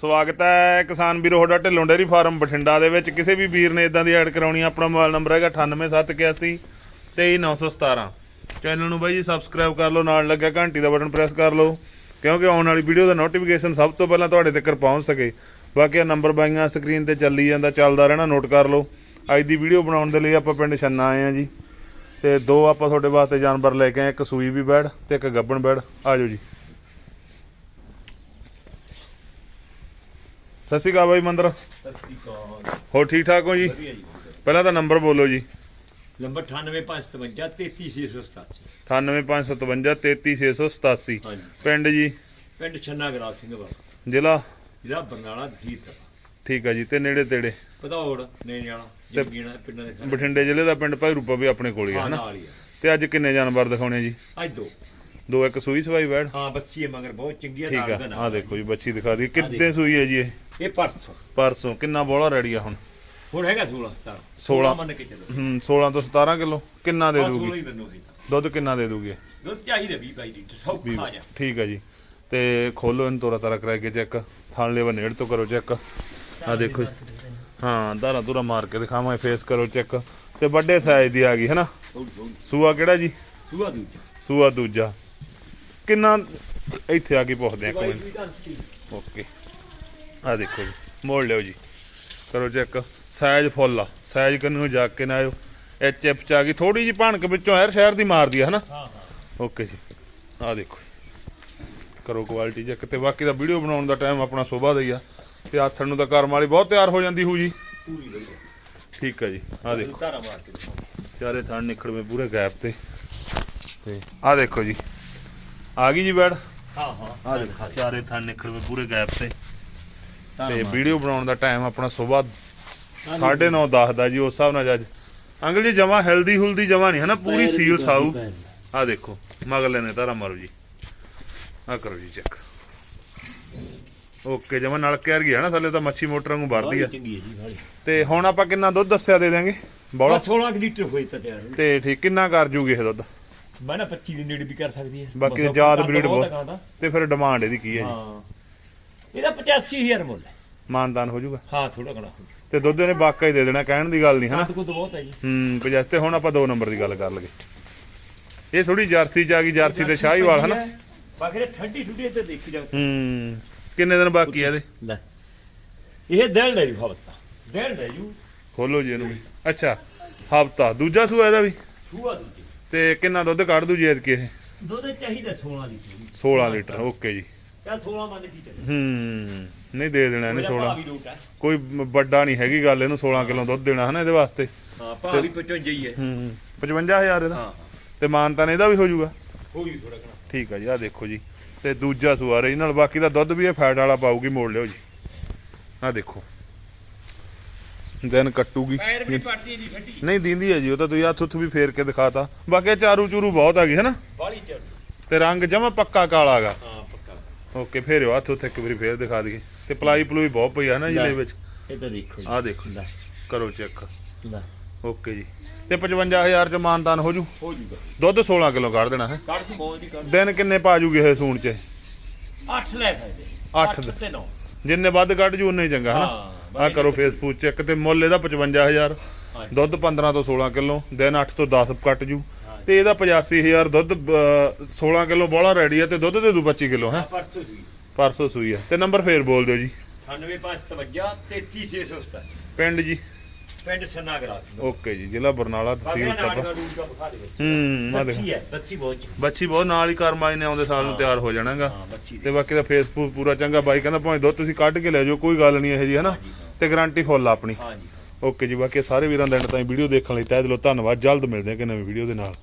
ਸਵਾਗਤ ਹੈ ਕਿਸਾਨ ਵੀਰੋ, ਤੁਹਾਡਾ ਢਿੱਲੋਂ ਡੇਅਰੀ ਫਾਰਮ ਬਠਿੰਡਾ ਦੇ ਵਿੱਚ। ਕਿਸੇ ਵੀ ਵੀਰ ਨੇ ਇਦਾਂ ਦੀ ਐਡ ਕਰਾਉਣੀ ਆਪਣਾ ਮੋਬਾਈਲ ਨੰਬਰ ਹੈਗਾ 98781 23917 ਚੈਨਲ ਨੂੰ ਬਾਈ ਜੀ ਸਬਸਕ੍ਰਾਈਬ ਕਰ ਲਓ, ਨਾਲ ਲੱਗਿਆ ਘੰਟੀ ਦਾ ਬਟਨ ਪ੍ਰੈਸ ਕਰ ਲਓ, ਕਿਉਂਕਿ ਆਉਣ ਵਾਲੀ ਵੀਡੀਓ ਦਾ ਨੋਟੀਫਿਕੇਸ਼ਨ ਸਭ ਤੋਂ ਪਹਿਲਾਂ ਤੁਹਾਡੇ ਤੱਕ ਪਹੁੰਚ ਸਕੇ। ਬਾਕੀ ਆ ਨੰਬਰ ਬਾਈਆਂ ਸਕਰੀਨ ਤੇ ਚੱਲੀ ਜਾਂਦਾ, ਚੱਲਦਾ ਰਹਿਣਾ ਨੋਟ ਕਰ ਲਓ। ਅੱਜ ਦੀ ਵੀਡੀਓ ਬਣਾਉਣ ਦੇ ਲਈ ਆਪਾਂ ਪਿੰਡ ਛੰਨਾ ਆਏ ਆ ਜੀ। ਤੇ ਦੋ ਆਪਾਂ ਤੁਹਾਡੇ ਵਾਸਤੇ ਜਾਨਵਰ ਲੈ ਕੇ ਆਏ, ਇੱਕ ਸੂਈ ਵੀ ਬੈੜ ਤੇ ਇੱਕ ਗੱਬਣ ਬੈੜ ਆਜੋ ਜੀ। ਸਤਿ ਸ਼੍ਰੀ ਅਕਾਲ ਬਾਈ ਮੰਦਰ। ਸਤਿ ਸ੍ਰੀ ਅਕਾਲ ਹੋਰ ਠੀਕ ਠਾਕ ਹੋ ਜੀ? ਵਧੀਆ ਜੀ ਪਹਿਲਾਂ ਤਾਂ ਨੰਬਰ ਬੋਲੋ ਜੀ। ਨੰਬਰ 98557 33687 98557 33687 ਹਾਂਜੀ। ਪਿੰਡ ਜੀ? ਪਿੰਡ ਛੰਨਾ ਗਰਾ ਸਿੰਘ ਵਾ ਜ਼ਿਲ੍ਹਾ? ਜ਼ਿਲ੍ਹਾ ਬਰਨਾਲਾ ਤਹਿਸੀਲ ਠੀਕ ਆ ਜੀ ਤੇ ਨੇੜੇ ਤੇੜੇ? ਪਧੌੜ ਨੇ ਜਾਣਾ ਜੰਗੀਣਾ ਪਿੰਡਾਂ ਦੇ। ਬਠਿੰਡੇ ਜ਼ਿਲ੍ਹੇ ਦਾ ਪਿੰਡ ਭਾਈ ਰੂਪਾ ਵੀ ਆਪਣੇ ਕੋਲ ਹੀ ਆ ਹਾਂ ਹਨਾ? ਨਾਲ ਹੀ ਆ। ਤੇ ਅੱਜ ਕਿੰਨੇ ਜਾਨਵਰ ਦਿਖਾਉਣੇ ਆ ਜੀ? ਅੱਜ ਦੋ। ਦੋ ਇੱਕ ਸੂਈ ਸਵਾਈ ਬੈੜ ਹਾਂ ਬੱਚੀ ਹੈ ਮਗਰ ਬਹੁਤ ਚੰਗੀ ਹੈ ਠੀਕ ਨਾਲ ਆ ਦਾ ਨਾਲ ਆ ਦੇਖੋ ਜੀ ਬੱਚੀ ਦਿਖਾ ਦੀ ਕਿੱਦੇ ਸੂਈ ਹੈ ਜੀ ਇਹ? ਇਹ ਪਰਸੋਂ। ਪਰਸੋਂ ਕਿੰਨਾ ਬੋਲਾ ਰੈਡੀ ਆ ਹੁਣ? ਹੁਣ ਹੈਗਾ 16 17 16 ਮੰਨ ਕੇ ਚੱਲੋ। ਹੂੰ 16 ਤੋਂ 17 ਕਿਲੋ। ਕਿੰਨਾ ਦੇ ਹਾਂ 16 ਦੂਗੀ ਹੀ ਹੈ ਦੁੱਧ ਕਿੰਨਾ ਦੇ ਦੂਗੀ ਇਹ? ਦੁੱਧ ਚਾਹੀਦਾ 20 22 ਲੀਟਰ ਵੀ ਸੌਖਾ ਜਾ ਠੀਕ ਆ ਜੀ। ਤੇ ਖੋਲੋ ਇਹਨੂੰ ਤੋਰਾ ਤਾਰਾ ਕਰਾ ਕੇ ਚੈੱਕ। ਥਾਣ ਲੈਵਾ ਨੇੜ ਤੋਂ ਕਰੋ ਚੈੱਕ। ਆ ਦੇਖੋ ਜੀ। ਹਾਂ ਧਾਰਾ ਧੁਰਾ ਮਾਰ ਕੇ ਦਿਖਾਵਾਂ ਫੇਸ ਕਰੋ ਚੈੱਕ। ਤੇ ਵੱਡੇ ਸਾਈਜ਼ ਦੀ ਆ ਗਈ ਹੈਨਾ? ਸੂਆ ਕਿਹੜਾ ਜੀ? ਦੂਆ ਦੂਜਾ। ਸੂਆ ਦੂਜਾ। ਕਿੰਨਾ ਇੱਥੇ ਆ ਕੇ ਪੁੱਛਦੇ ਆ ਇੱਕ ਮਿੰਟ। ਵੀ ਤਾਂ ਓਕੇ। ਆ ਦੇਖੋ ਜੀ ਮੋੜ ਲਿਓ ਜੀ। ਕਰੋ ਚੈੱਕ। ਸਾਈਜ਼ ਫੁੱਲ ਆ। ਸਾਈਜ਼ ਕੰਨੂ ਜਾ ਕੇ ਨਾ ਆਇਓ। ਐਚ ਐਫ ਚ ਆ ਗਈ। ਥੋੜੀ ਜੀ ਭਣਕ ਵਿੱਚੋਂ ਹਰ ਸ਼ਹਿਰ ਦੀ ਮਾਰਦੀ ਆ ਹਨਾ? ਹਾਂ ਹਾਂ। ਓਕੇ ਜੀ। ਆ ਦੇਖੋ। ਕਰੋ ਕੁਆਲਿਟੀ ਚੈੱਕ ਤੇ ਬਾਕੀ ਦਾ ਵੀਡੀਓ ਬਣਾਉਣ ਦਾ ਟਾਈਮ ਆਪਣਾ ਸਵੇਰ ਦਾ ਹੀ ਆ। ਤੇ ਆਥਣ ਨੂੰ ਤਾਂ ਕਰਮ ਵਾਲੀ ਬਹੁਤ ਤਿਆਰ ਹੋ ਜਾਂਦੀ ਹੋਊ ਜੀ। ਪੂਰੀ ਠੀਕ ਆ ਜੀ। ਆ ਦੇਖੋ। ਧਾਰਾ ਮਾਰ ਕੇ ਦਿਖਾਓ। ਚਾਰੇ ਥਣ ਨਿਕੜਵੇਂ ਪੂਰੇ ਗੈਪ ਤੇ। ਤੇ ਆ ਦੇਖੋ ਜੀ। ਆ ਗਈ ਜੀ ਬੈਡ ਹਾਂ ਹਾਂ। ਆ ਦੇਖੋ ਚਾਰੇ ਥਣ ਨਿਕੜਵੇਂ ਪੂਰੇ ਗੈਪ ਤੇ। ਤੇ। ਵੀਡੀਓ ਬਣਾਉਣ ਦਾ ਟਾਈਮ ਆਪਣਾ ਸਵੇਰ 9:30 10 ਦਾ ਜੀ ਉਸ ਹਿਸਾਬ ਨਾਲ ਜੱਜ ਅੰਗਲ ਜੀ ਜਮਾ ਹੈਲਦੀ ਹੁਲਦੀ ਜਮਾ ਨਹੀਂ ਹਨਾ? ਪੂਰੀ ਸੀਲ ਸਾਊ। ਆ ਦੇਖੋ ਮਗਲੇ ਨੇ ਤਾਰਾ ਮਾਰੋ ਜੀ। ਆ ਕਰੋ ਜੀ ਚੈੱਕ ਓਕੇ ਜਮਾ ਨਲ ਕਹਿਰ ਗਿਆ ਨਾ ਥੱਲੇ ਤਾਂ ਮੱਛੀ ਮੋਟਰਾਂ ਨੂੰ ਵਰਦੀ ਆ। ਤੇ ਹੁਣ ਆਪਾਂ ਕਿੰਨਾ ਦੁੱਧ ਦੱਸਿਆ ਦੇ ਦਾਂਗੇ ਬੋਲਾ। ਬਸ 16 ਕੁ ਲੀਟਰ ਹੋਈ ਤਾਂ ਤਿਆਰ ਤੇ ਠੀਕ ਕਿੰਨਾ ਕਰ ਜੂਗੀ ਇਹ ਦੁੱਧ? ਮੈਂ ਨਾ 25 ਦੀ ਨੇੜੇ ਵੀ ਕਰ ਸਕਦੀ ਹੈ ਬਾਕੀ ਜਾਤ ਉਹ ਬਰੀਡ ਬਹੁਤ। ਤੇ ਫਿਰ ਡਿਮਾਂਡ ਇਹਦੀ ਕੀ ਹੈ ਜੀ? ਹਾਂ। ਇਹਦਾ 85000 ਮੁੱਲ ਹੈ। ਮਾਨਦਾਨ ਹੋ ਜਾਊਗਾ? ਹਾਂ ਥੋੜਾ ਘਣਾ ਹੋ ਤੇ ਦੁੱਧ ਇਹਨੇ ਬਾਕਾ ਹੀ ਦੇ ਦੇਣਾ ਕਹਿਣ ਦੀ ਗੱਲ ਨਹੀਂ ਹਨਾ? ਤਾਂ ਬਹੁਤ ਹੈ ਜੀ। ਹੂੰ ਤੇ ਹੁਣ ਆਪਾਂ ਦੋ ਨੰਬਰ ਦੀ ਗੱਲ ਕਰ ਲਗੇ ਇਹ ਥੋੜੀ ਜਰਸੀ ਚ ਆ ਗਈ ਜਰਸੀ ਤੇ ਸ਼ਾਹੀਵਾਲ ਹਨਾ? ਬਾਕੀ ਇਹ ਠੰਡੀ ਠੁੱਡੀ ਤੇ ਦੇਖੀ ਜਾ ਹੂੰ ਕਿੰਨੇ ਦਿਨ ਬਾਕੀ ਆ ਇਹਦੇ? ਲੈ ਇਹ ਦਿਲ ਲੈ ਜੂ ਹਵਤਾ ਦਿਲ ਲੈ ਜੂ। ਖੋਲੋ ਜੀ ਇਹਨੂੰ ਵੀ। ਅੱਛਾ ਹਫਤਾ। ਦੂਜਾ ਸੂਆ ਇਹਦਾ ਵੀ? ਛੂਆ ਦੂਜੀ। ਤੇ ਕਿੰਨਾ ਦੁੱਧ ਕੱਢ ਦੂ ਜੀ ਇਹ? ਦੁੱਧ ਚਾਹੀਦਾ 16 ਲੀਟਰ 16 ਲੀਟਰ ਓਕੇ ਜੀ। ਚੱਲ 16 ਮੰਨ ਕੀ ਚੱਲੇ ਹੂੰ ਨਹੀਂ ਦੇ ਦੇਣਾ ਇਹਨੇ 16 ਵੀ ਲੋਟ ਹੈ ਕੋਈ ਵੱਡਾ ਨਹੀਂ ਹੈਗੀ ਗੱਲ ਇਹਨੂੰ 16 ਕਿਲੋ ਦੁੱਧ ਦੇਣਾ ਹਨਾ ਇਹਦੇ ਵਾਸਤੇ। ਹਾਂ ਭਾ ਵੀ 55 ਹੀ ਹੈ। ਹੂੰ 55000 ਇਹਦਾ? ਹਾਂ ਤੇ ਮਾਨਤਾਨ ਇਹਦਾ ਵੀ ਹੋ ਜਾਊਗਾ ਹੋਈ ਥੋੜਾ ਘਣਾ। ਠੀਕ ਆ ਜੀ ਆ ਦੇਖੋ ਜੀ। ਤੇ ਦੂਜਾ ਸੂਆ ਰਹੀ ਨਾਲ ਬਾਕੀ ਦਾ ਦੁੱਧ ਵੀ ਇਹ ਫੈਟ ਵਾਲਾ ਪਾਊਗੀ ਮੋੜ ਲਿਓ ਜੀ। ਆ ਦੇਖੋ। ਦਿਨ ਕੱਟੂਗੀ। ਪੈਰ ਵੀ ਪੜਦੀ ਨਹੀਂ ਠੰਡੀ ਨਹੀਂ ਦਿੰਦੀ ਹੈ ਜੀ ਉਹ ਤਾਂ ਤੁਸੀਂ ਹੱਥ ਉੱਥ ਵੀ ਫੇਰ ਕੇ ਦਿਖਾਤਾ। ਬਾਕੀ ਚਾਰੂ ਚੂਰੂ ਬਹੁਤ ਆ ਗਈ ਹੈ ਨਾ? ਬਾਲੀ ਚੱਲ ਤੇ ਰੰਗ ਜਮਾ ਪੱਕਾ ਕਾਲਾ ਹੈਗਾ ਹਾਂ ਪੱਕਾ। ਓਕੇ ਫੇਰਿਓ ਹੱਥ ਉੱਥੇ ਇੱਕ ਵਾਰੀ ਫੇਰ ਦਿਖਾ ਦਈਏ। ਤੇ ਪਲਾਈ ਪਲੂਈ ਬਹੁਤ ਪਈ ਆ ਨਾ ਜਿਹਦੇ ਵਿੱਚ। ਇਹ ਤਾਂ ਦੇਖੋ ਆ ਦੇਖੋ। ਲੈ। ਕਰੋ ਚੈੱਕ। ਲੈ। ਓਕੇ ਜੀ। ਤੇ 55000 ਚ ਮਾਨਦਾਨ ਹੋ ਜੂ? ਹੋ ਜੂਗਾ ਦੁੱਧ 16 ਕਿਲੋ ਕੱਢ ਦੇਣਾ ਹੈ? ਕੱਢ ਤੂੰ ਬਹੁਤ ਦੀ ਕੱਢ ਦਿਨ ਕਿੰਨੇ ਪਾ ਜੂਗੇ ਇਹ ਸੂਣ ਚ? 8 ਲੈ ਸਕਦੇ। ਅੱਠ ਅੱਠ ਤੇ 9 ਜਿੰਨੇ ਵੱਧ ਕੱਢ ਜੂ ਉਨੇ ਹੀ ਚੰਗਾ ਹਾਂ, ਹਨਾ ਆ ਕਰੋ ਫੇਸਬੁੱਕ ਚੈੱਕ ਤੇ ਮੁੱਲ ਇਹਦਾ 55000 ਹਾਂਜੀ। ਦੁੱਧ 15 ਤੋਂ 16 ਕਿਲੋ ਦਿਨ 8 ਤੋਂ 10 ਕੱਟ ਜੂ। ਤੇ ਇਹਦਾ 85000 ਦੁੱਧ ਅਹ, 16 ਕਿਲੋ ਬੋਲਾ ਰੈਡੀ ਹੈ ਤੇ ਦੁੱਧ ਦੇ ਦੂ 25 ਕਿਲੋ ਹੈ? ਪਰਸੋਂ ਪਰਸੋਂ ਸੂਈ ਹੈ ਤੇ ਨੰਬਰ ਫੇਰ ਬੋਲ ਦਿਓ ਜੀ। 9557 33687 ਪਿੰਡ ਜੀ। ਪਿੰਡ ਸਨਾਗਰਾ ਸੀ ਓਕੇ ਜੀ ਜ਼ਿਲ੍ਹਾ ਬਰਨਾਲਾ ਤਹਿਸੀਲ ਵਿੱਚ। ਹੂੰ ਆ ਦੇਖੋ। ਬੱਚੀ ਹੈ ਬੱਚੀ ਬਹੁਤ। ਬੱਚੀ ਬਹੁਤ ਨਾਲ ਹੀ ਕਰਮਾਈ ਨੇ ਆਉਂਦੇ ਸਾਲ ਨੂੰ। ਤਿਆਰ ਹੋ ਜਾਣਾਗਾ। ਤੇ ਬਾਕੀ ਦਾ ਫੇਸਬੁੱਕ ਪੂਰਾ ਚੰਗਾ। ਬਾਈ ਕਹਿੰਦਾ ਭਾਵੇਂ ਦੁੱਧ ਤੁਸੀਂ ਕੱਢ ਕੇ ਲੈ ਜਾਓ ਕੋਈ ਗੱਲ ਨਹੀਂ ਇਹ ਜੀ। ਹਨਾ। ਤੇ ਗਾਰੰਟੀ ਫੁੱਲ ਆਪਣੀ। ਹਾਂ ਜੀ ਓਕੇ ਜੀ ਬਾਕੀ ਸਾਰੇ ਵੀਰਾਂ ਦਾ ਐਂਡ ਤਾਈਂ ਵੀਡੀਓ ਦੇਖਣ ਲਈ ਤਹਿ ਦਿਲੋਂ ਧੰਨਵਾਦ। ਜਲਦ ਮਿਲਦੇ ਹਾਂ ਕਿ ਨਵੀਂ ਵੀਡੀਓ ਦੇ ਨਾਲ।